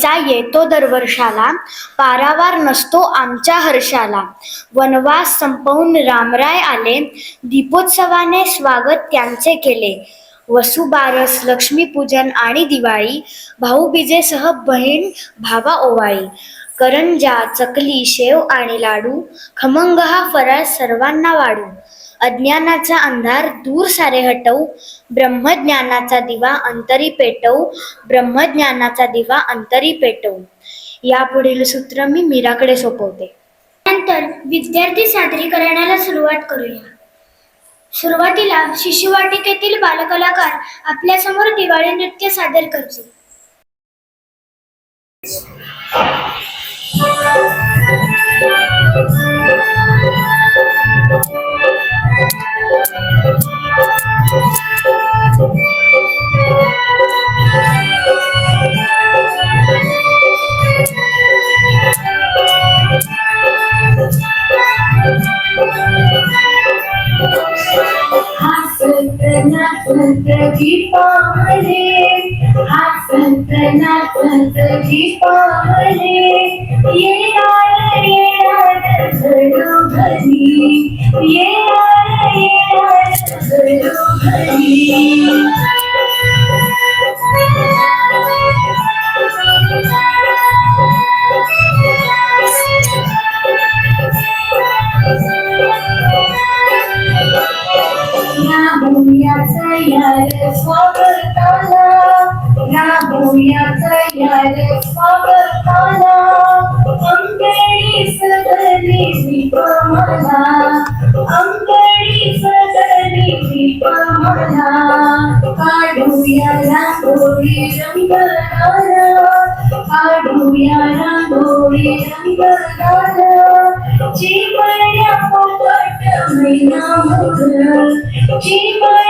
दिवाळीचा येतो दरवर्षाला पारावार नसतो आमच्या हर्षाला. वनवास संपवून रामराय आले दीपोत्सवाने स्वागत त्यांचे केले. वसुबारस लक्ष्मीपूजन आणि दिवाळी भाऊबीजेसह बहीण भावा ओवाळी. करंजा चकली शेव आणि लाडू खमंग हा फराळ सर्वांना वाढू. अज्ञानाचा अंधार दूर सारे हटवू. ब्रह्मज्ञानाचा दिवा अंतरी पेटवू. ब्रह्मज्ञानाचा दिवा अंतरी पेटवू. यापुढील सूत्र मी मीराकडे सोपवते. नंतर विद्यार्थी सादरीकरणाला सुरुवात करूया. सुरुवातीला शिशुवाटिकेतील बालकलाकार आपल्यासमोर दिवाळी नृत्य सादर करतील. हसत नाचत दीपावली हसत नाचत दीपावली येणार येणार घरोघरी येणार येणार राबूया तयार स्वागताला राबूया तयार अंगडी सगळी दीपमाला. अंगडी सगळी दीपमाला. काढूया रांगोळी रंगणार काढूया रांगोळी रंगणार चिमण्या पोपट मैना मोर चिमण्या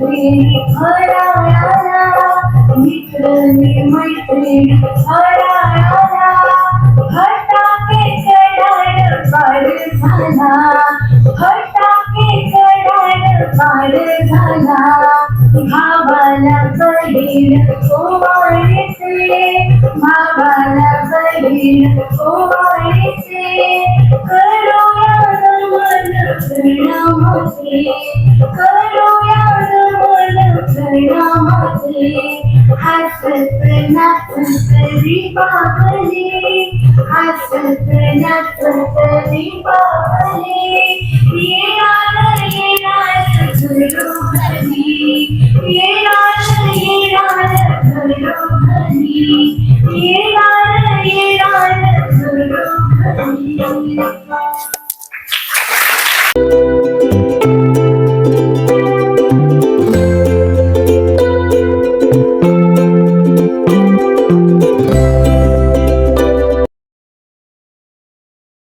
किल्ला तो छानदार मित्रनी मैत्रिणी फराळाला मित्रनी मैत्रिणी फराळाला फटाके कडाड पाड झाला फटाके कडाड पाड झाला भावाला बहीण ओवाळते I'm